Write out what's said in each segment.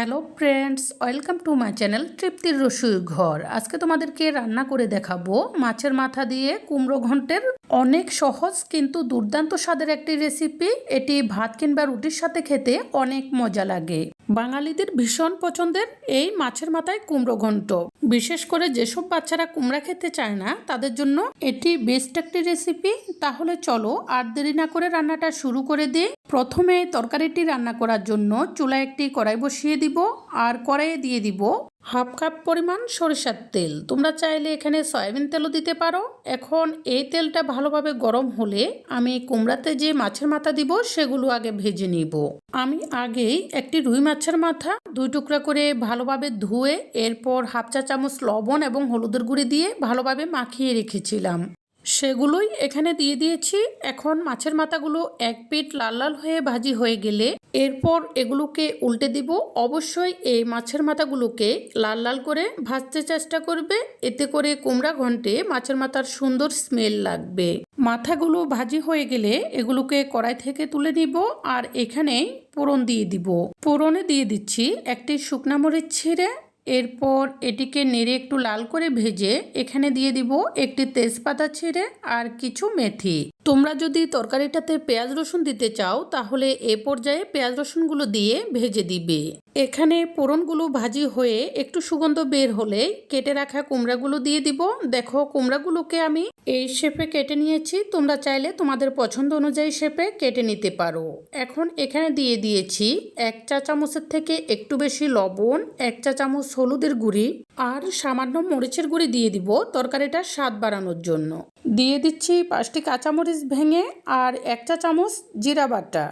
Hello friends, welcome to my channel তৃপ্তির রসুই ঘর। আজকে তোমাদেরকে রান্না করে দেখাবো মাছের মাথা দিয়ে কুমড়ো ঘন্টের অনেক সহজ কিন্তু দুর্দান্ত স্বাদের একটি রেসিপি এটি ভাত কিংবা রুটির সাথে খেতে অনেক মজা লাগে। বাঙালিদের ভীষণ পছন্দের এই মাছের মাথায় কুমড়ো ঘন্ট। বিশেষ করে যেসব বাচ্চারা কুমড়া খেতে চায় না, তাদের জন্য এটি বেস্ট একটি রেসিপি তাহলে চলো আর দেরি না করে রান্নাটা শুরু করে দিই। প্রথমে তরকারিটি রান্না করার জন্য চুলায় একটি কড়াই বসিয়ে দিব, আর কড়াইয়ে দিয়ে দিব হাফ কাপ পরিমাণ সরিষার তেল। তোমরা চাইলে এখানে সয়াবিন তেলও দিতে পারো। এখন এই তেলটা ভালোভাবে গরম হলে আমি কুমড়াতে যে মাছের মাথা দিব, সেগুলো আগে ভেজে নিব। আমি আগেই একটি রুই মাছের মাথা দুই টুকরা করে ভালোভাবে ধুয়ে, এরপর হাফ চা চামচ লবণ এবং হলুদের গুঁড়ি দিয়ে ভালোভাবে মাখিয়ে রেখেছিলাম। সেগুলোই এখানে দিয়ে দিয়েছি। এখন মাছের মাথাগুলো এক পিঠ লাল লাল হয়ে ভাজি হয়ে গেলে এরপর এগুলোকে উল্টে দিব। অবশ্যই এই মাছের মাথাগুলোকে লাল লাল করে ভাজতে চেষ্টা করবে। এতে করে কুমড়া ঘন্টে মাছের মাথার সুন্দর স্মেল লাগবে। মাথাগুলো ভাজি হয়ে গেলে এগুলোকে কড়াই থেকে তুলে নিব আর এখানে পোড়ন দিয়ে দিব। পোড়নে দিয়ে দিচ্ছি একটি শুকনা মরিচ ছিঁড়ে এরপর এটিকে নেড়ে একটু লাল করে ভেজে এখানে দিয়ে দিব একটি তেজপাতা ছেড়ে আর কিছু মেথি। তোমরা যদি তরকারিটাতে পেঁয়াজ রসুন দিতে চাও, তাহলে এ পর্যায়ে পেঁয়াজ রসুনগুলো দিয়ে ভেজে দিবে। এখানে পোড়নগুলো ভাজি হয়ে একটু সুগন্ধ বের হলে কেটে রাখা কুমড়াগুলো দিয়ে দিব। দেখো, কুমড়াগুলোকে আমি এই শেপে কেটে নিয়েছি। তোমরা চাইলে তোমাদের পছন্দ অনুযায়ী শেপে কেটে নিতে পারো। এখন এখানে দিয়ে দিয়েছি এক চা চামচের থেকে একটু বেশি লবণ, এক চা চামচ হলুদের গুঁড়ি আর সামান্য মরিচের গুঁড়ি দিয়ে দিব তরকারিটার স্বাদ বাড়ানোর জন্য। দিয়ে দিচ্ছি পাঁচটি কাঁচামরিচ ভেঙে আর এক চা চামচ জিরা বাটা।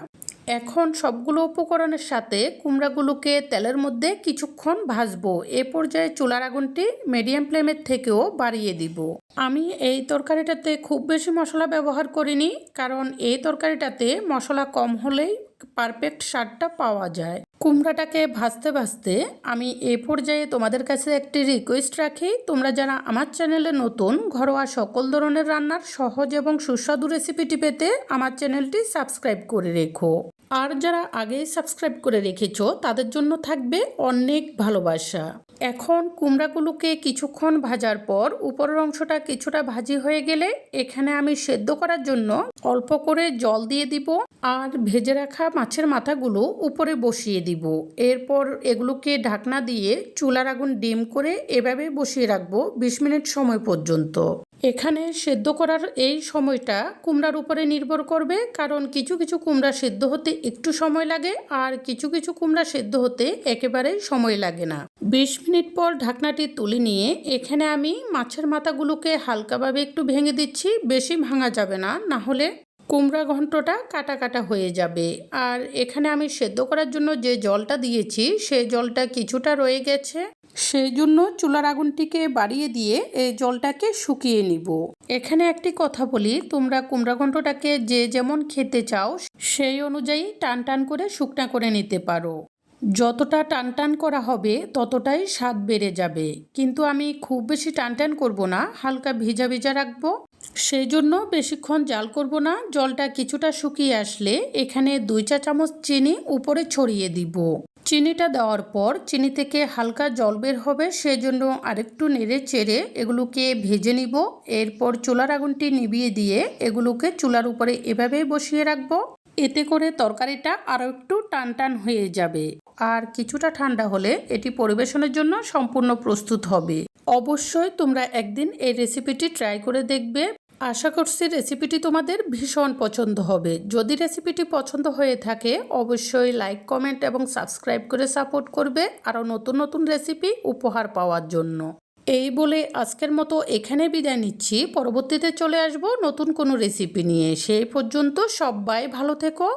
এখন সবগুলো উপকরণের সাথে কুমড়াগুলোকে তেলের মধ্যে কিছুক্ষণ ভাজবো। এ পর্যায়ে চুলার আগুনটি মিডিয়াম ফ্লেমের থেকেও বাড়িয়ে দিব। আমি এই তরকারিটাতে খুব বেশি মশলা ব্যবহার করিনি, কারণ এই তরকারিটাতে মশলা কম হলেই পারফেক্ট স্বাদটা পাওয়া যায়। কুমড়াটাকে ভাজতে ভাজতে আমি এ পর্যায়ে তোমাদের কাছে একটি রিকোয়েস্ট রাখি। তোমরা যারা আমার চ্যানেলে নতুন, ঘরোয়া সকল ধরনের রান্নার সহজ এবং সুস্বাদু রেসিপিটি পেতে আমার চ্যানেলটি সাবস্ক্রাইব করে রেখো। আর যারা আগেই সাবস্ক্রাইব করে রেখেছ, তাদের জন্য থাকবে অনেক ভালোবাসা। এখন কুমড়াগুলোকে কিছুক্ষণ ভাজার পর উপরের অংশটা কিছুটা ভাজি হয়ে গেলে এখানে আমি সেদ্ধ করার জন্য অল্প করে জল দিয়ে দিব আর ভেজে রাখা মাছের মাথাগুলো উপরে বসিয়ে দিব। এরপর এগুলোকে ঢাকনা দিয়ে চুলার আগুন ডিম করে এভাবে বসিয়ে রাখব বিশ মিনিট সময় পর্যন্ত। এখানে সেদ্ধ করার এই সময়টা কুমড়ার উপরে নির্ভর করবে, কারণ কিছু কিছু কুমড়া সেদ্ধ হতে একটু সময় লাগে আর কিছু কিছু কুমড়া সেদ্ধ হতে একেবারেই সময় লাগে না। বিশ মিনিট পর ঢাকনাটি তুলে নিয়ে এখানে আমি মাছের মাথাগুলোকে হালকাভাবে একটু ভেঙে দিচ্ছি, বেশি ভাঙা যাবে না না হলে কুমড়া ঘন্টটা কাটা কাটা হয়ে যাবে। আর এখানে আমি সেদ্ধ করার জন্য যে জলটা দিয়েছি সেই জলটা কিছুটা রয়ে গেছে। সেই জন্য চুলার আগুনটিকে বাড়িয়ে দিয়ে এই জলটাকে শুকিয়ে নিব। এখানে একটি কথা বলি, তোমরা কুমড়া ঘন্টটাকে যে যেমন খেতে চাও, সেই অনুযায়ী টান টান করে শুকনা করে নিতে পারো। যতটা টান টান করা হবে, ততটাই স্বাদ বেড়ে যাবে। কিন্তু আমি খুব বেশি টান টান করব না, হালকা ভিজা ভিজা রাখব। সেই জন্য বেশিক্ষণ জাল করব না, জলটা কিছুটা শুকিয়ে আসলে এখানে দুই চা চামচ চিনি উপরে ছড়িয়ে দিব। চিনিটা দেওয়ার পর চিনি থেকে হালকা জল বের হবে, সেজন্য আরেকটু নেড়ে চেড়ে এগুলোকে ভেজে নিব। এরপর চুলার আগুনটি নিভিয়ে দিয়ে এগুলোকে চুলার উপরে এভাবেই বসিয়ে রাখব। এতে করে তরকারিটা আরও একটু টান টান হয়ে যাবে। আর কিছুটা ঠান্ডা হলে এটি পরিবেশনের জন্য সম্পূর্ণ প্রস্তুত হবে। অবশ্যই তোমরা একদিন এই রেসিপিটি ট্রাই করে দেখবে। আশা করছি রেসিপিটি তোমাদের ভীষণ পছন্দ হবে। যদি রেসিপিটি পছন্দ হয়ে থাকে, অবশ্যই লাইক কমেন্ট এবং সাবস্ক্রাইব করে সাপোর্ট করবে আরও নতুন নতুন রেসিপি উপহার পাওয়ার জন্য। এই বলে আজকের মতো এখানে বিদায় নিচ্ছি। পরবর্তীতে চলে আসব নতুন কোনো রেসিপি নিয়ে। সেই পর্যন্ত সবাই ভালো থেকো।